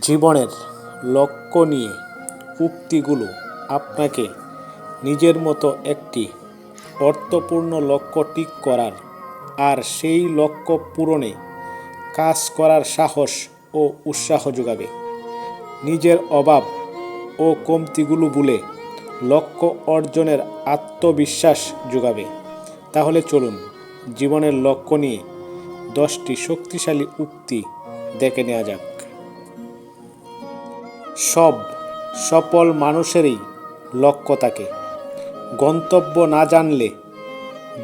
জীবনের লক্ষ্য নিয়ে উক্তিগুলো আপনাকে নিজের মতো একটি অর্থপূর্ণ লক্ষ্য ঠিক করার আর সেই লক্ষ্য পূরণে কাজ করার সাহস ও উৎসাহ যোগাবে। নিজের অভাব ও কমতিগুলো ভুলে লক্ষ্য অর্জনের আত্মবিশ্বাস যোগাবে। তাহলে চলুন জীবনের লক্ষ্য নিয়ে দশটি শক্তিশালী উক্তি দেখে নেওয়া যাক। সব, সফল মানুষেরই লক্ষ্য থাকে গন্তব্য না জানলে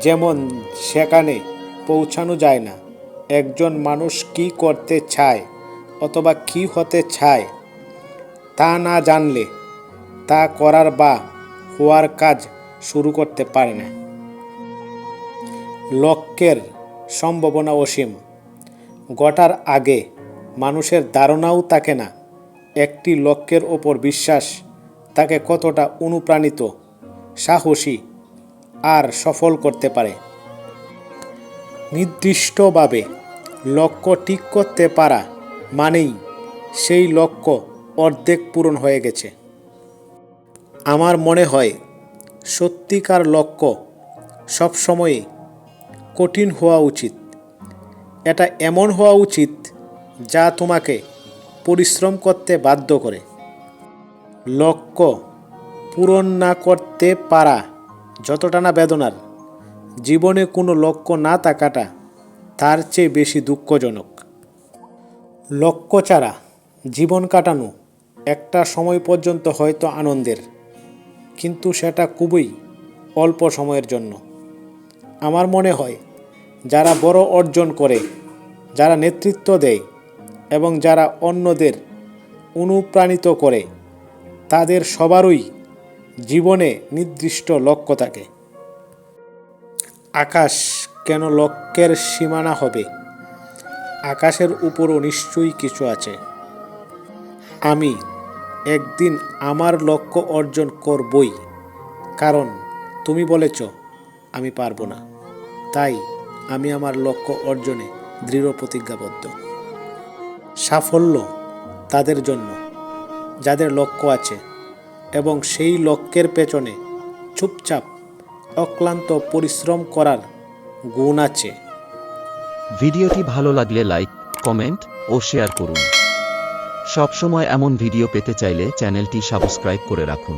যেমন সেখানে পৌঁছানো যায় না, একজন মানুষ কি করতে চায় অথবা কি হতে চায় তা না জানলে তা করার বা হওয়ার কাজ শুরু করতে পারে না। লক্ষ্যের সম্ভাবনা অসীম। গটার আগে মানুষের ধারণাও থাকে না। একটি লক্ষ্যের ওপর বিশ্বাস, তাকে কতটা অনুপ্রাণিত, সাহসী আর সফল করতে পারে। নির্দিষ্টভাবে লক্ষ্য ঠিক করতে পারা মানেই সেই লক্ষ্য অর্ধেক পূরণ হয়ে গেছে। আমার মনে হয় সত্যিকার লক্ষ্য সবসময়ে কঠিন হওয়া উচিত। এটা এমন হওয়া উচিত যা তোমাকে পরিশ্রম করতে বাধ্য করে। লক্ষ্য পূরণ না করতে পারা যতটা না বেদনার। জীবনে কোনো লক্ষ্য না থাকাটা তার চেয়ে বেশি দুঃখজনক। লক্ষ্য ছাড়া জীবন কাটানো একটা সময় পর্যন্ত হয়তো আনন্দের, কিন্তু সেটা খুবই অল্প সময়ের জন্য। আমার মনে হয়, যারা বড় অর্জন করে, যারা নেতৃত্ব দেয় এবং যারা অন্যদের অনুপ্রাণিত করে, তাদের সবারই জীবনে নির্দিষ্ট লক্ষ্য থাকে। আকাশ কেন লক্ষ্যের সীমানা হবে? আকাশের উপরও নিশ্চয়ই কিছু আছে। আমি একদিন আমার লক্ষ্য অর্জন করবই, কারণ তুমি বলেছ, আমি পারব না। তাই আমি আমার লক্ষ্য অর্জনে দৃঢ় প্রতিজ্ঞাবদ্ধ। সাফল্য তাদের জন্য, যাদের লক্ষ্য আছে এবং সেই লক্ষ্যের পেছনে চুপচাপ অক্লান্ত পরিশ্রম করার গুণ আছে। ভিডিওটি ভালো লাগলে লাইক, কমেন্ট ও শেয়ার করুন। সবসময় এমন ভিডিও পেতে চাইলে চ্যানেলটি সাবস্ক্রাইব করে রাখুন।